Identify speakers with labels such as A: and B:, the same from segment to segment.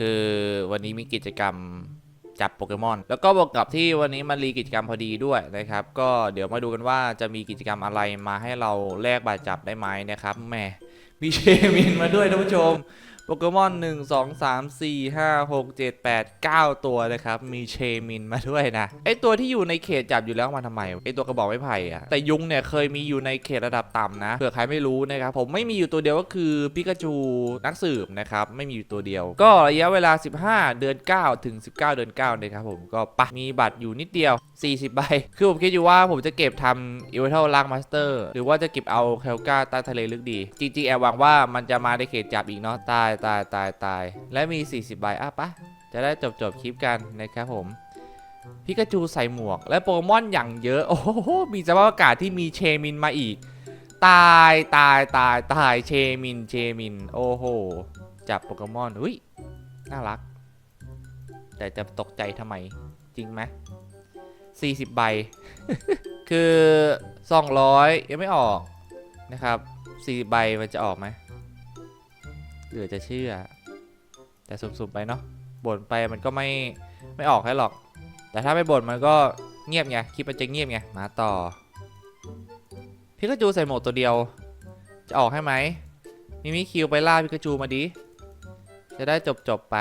A: คือวันนี้มีกิจกรรมจับโปเกมอน แล้วก็บวกกับที่วันนี้มันรีกิจกรรมพอดีด้วยนะครับ ก็เดี๋ยวมาดูกันว่าจะมีกิจกรรมอะไรมาให้เราแลกบาดจับได้ไหมนะครับแหมมีเชมินมาด้วยท่านผู้ชม โปเกมอน1 2 3 4 5 6 7 8 9ตัวนะครับ มีเชมินมาด้วยนะ ไอตัวที่อยู่ในเขตจับอยู่แล้วมาทำไม ไอตัวกระบอกไม้ไผ่อะแต่ยุงเนี่ยเคยมีอยู่ในเขตระดับต่ำนะเผื่อใครไม่รู้นะครับ ผมไม่มีอยู่ตัวเดียวก็คือปิกาจูนักสืบนะครับ ไม่มีอยู่ตัวเดียว ก็ระยะเวลา 15 เดือน 9 ถึง 19 เดือน 9 นะครับผมก็ปะมีบัตรอยู่นิดเดียว 40 ใบ คือผมคิดอยู่ว่าผมจะเก็บทำอีเวนทัลลางมาสเตอร์หรือว่าจะเก็บเอาเคลกาใต้ทะเลลึกดี จริงๆแอบหวังว่ามันจะมาในเขตจับอีกเนาะตายตายตายตาย และมี 40 ใบอะปะจะได้จบจบคลิปกันนะครับผม พิกาจูใส่หมวก และโปเกมอนอย่างเยอะ โอ้โห มีสภาพอากาศที่มีเชมินมาอีก ตายตายตายตายเชมินเชมิน โอ้โห จับโปเกมอน อุ้ย น่ารัก แต่จะตกใจทำไม จริงไหม40 ใบ คือ 200 ยังไม่ออกนะครับ 40 ใบมันจะออกไหม เหลือจะเชื่อ แต่สุ่มๆไปเนาะบ่นไปมันก็ไม่ไม่ออกให้หรอก แต่ถ้าไม่บ่นมันก็เงียบไงคลิปมันจะเงียบไงมาต่อพิกาจูใส่หมวกตัวเดียว จะออกให้ไหมมิมิคิวไปล่าพิกาจูมาดิจะได้จบๆไป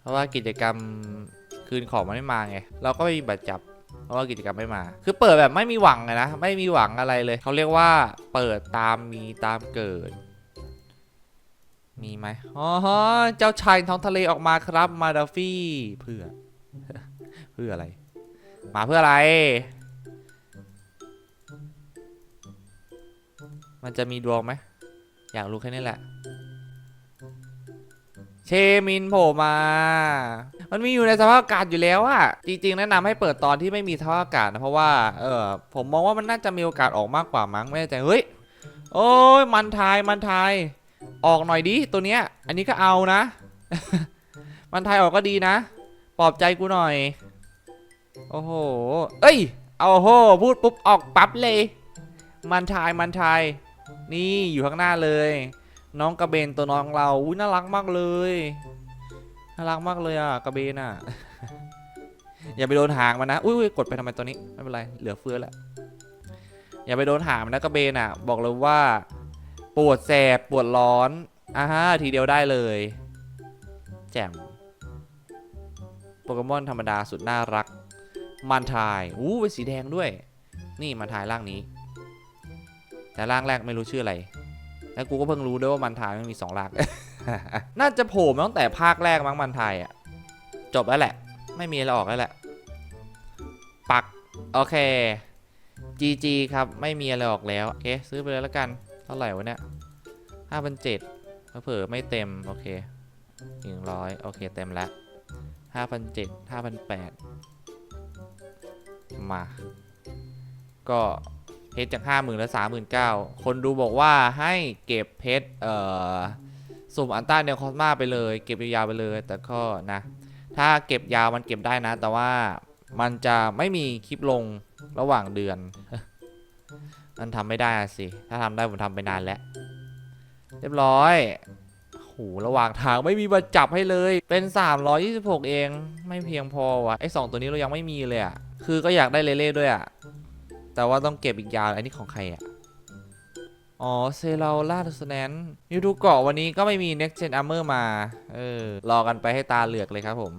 A: เพราะว่ากิจกรรมคืนของมันไม่มาไง เราก็ไม่มีบัตรจับ เพราะว่ากิจกรรมไม่มา คือเปิดแบบไม่มีหวังเลยนะ ไม่มีหวังอะไรเลย เขาเรียกว่าเปิดตามมีตามเกิด มีไหมอ๋อเจ้าชายท้องทะเลออกมาครับ มาดาฟี่เพื่อ เพื่ออะไร มาเพื่ออะไร มันจะมีดวงไหม อยากรู้แค่นี้แหละ เชมินโผล่มา มันมีอยู่ในสภาพอากาศอยู่แล้วอะจริงๆแนะนำให้เปิดตอนที่ไม่มีสภาพอากาศนะเพราะว่า เออผมมองว่ามันน่าจะมีโอกาสออกมากกว่ามั้งไม่แน่ใจเฮ้ย โอ้ยมันทายมันทาย ออกหน่อยดิตัวเนี้ย อันนี้ก็เอานะ มันทายออกก็ดีนะ ปลอบใจกูหน่อย โอ้โห เอ้ย เอาโห พูดปุ๊บออกปั๊บเลย มันทายมันทายนี่อยู่ข้างหน้าเลย น้องกระเบนตัวน้องเรา อุ้ยน่ารักมากเลย น่ารักมากเลยอะกระเบนอะ อย่าไปโดนหางมันนะ อุ้ยยกดไปทำไมตัวนี้ ไม่เป็นไร เหลือเฟือแล้ว อย่าไปโดนหางมันนะกระเบนอะ บอกเลยว่า ปวดแสบปวดร้อนอ่าฮะทีเดียวได้เลย แจ่มโปเกมอนธรรมดาสุดน่ารัก มันทายอู้เป็นสีแดงด้วย นี่มันทายร่างนี้ แต่ร่างแรกไม่รู้ชื่ออะไร แล้วกูก็เพิ่งรู้ด้วยว่ามันทายมันมีสองร่าง น่าจะโผล่มาตั้งแต่ภาคแรกมั้งมันทายอะจบแล้วแหละ ไม่มีอะไรออกแล้วแหละ ปัก โอเค GG ครับ ไม่มีอะไรออกแล้ว โอเค ซื้อไปเลยแล้วกัน ท่าไหร่วะเนี่ยห้าพันเจ็ดเผลอไม่เต็ม โอเคหนึ่งร้อยโอเค เต็มแล้วห้าพันเจ็ดห้าพันแปดมา ก็เพชรจากห้าหมื่นแล้วสามหมื่นเก้าคนดูบอกว่าให้เก็บเพชรเอ่อสุ่มอันต้าเนลคอสมาไปเลย เก็บยาวไปเลย แต่ก็นะ ถ้าเก็บยาวมันเก็บได้นะ แต่ว่ามันจะไม่มีคลิปลงระหว่างเดือน มันทำไม่ได้สิ ถ้าทำได้ผมทำไปนานแล้ว เรียบร้อยโหระหว่างทางไม่มีบัตรจับให้เลย เป็น 326 เอง ไม่เพียงพอวะไอ้สองตัวนี้เรายังไม่มีเลยอะคือก็อยากได้เลเล่ด้วยอะแต่ว่าต้องเก็บอีกยาวอันนี้ของใครอะอ๋อ เซราล่าทูสแนนยูทูเกาะวันนี้ก็ไม่มี Next Gen Armor มา เออ รอกันไปให้ตาเหลือกเลยครับผม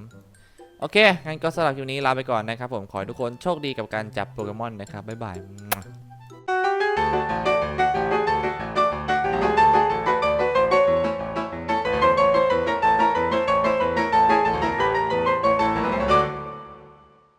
A: โอเค งั้นก็สำหรับคลิปนี้ลาไปก่อนนะครับผม ขอให้ทุกคนโชคดีกับการจับโปเกมอนนะครับ บ๊ายบาย thank you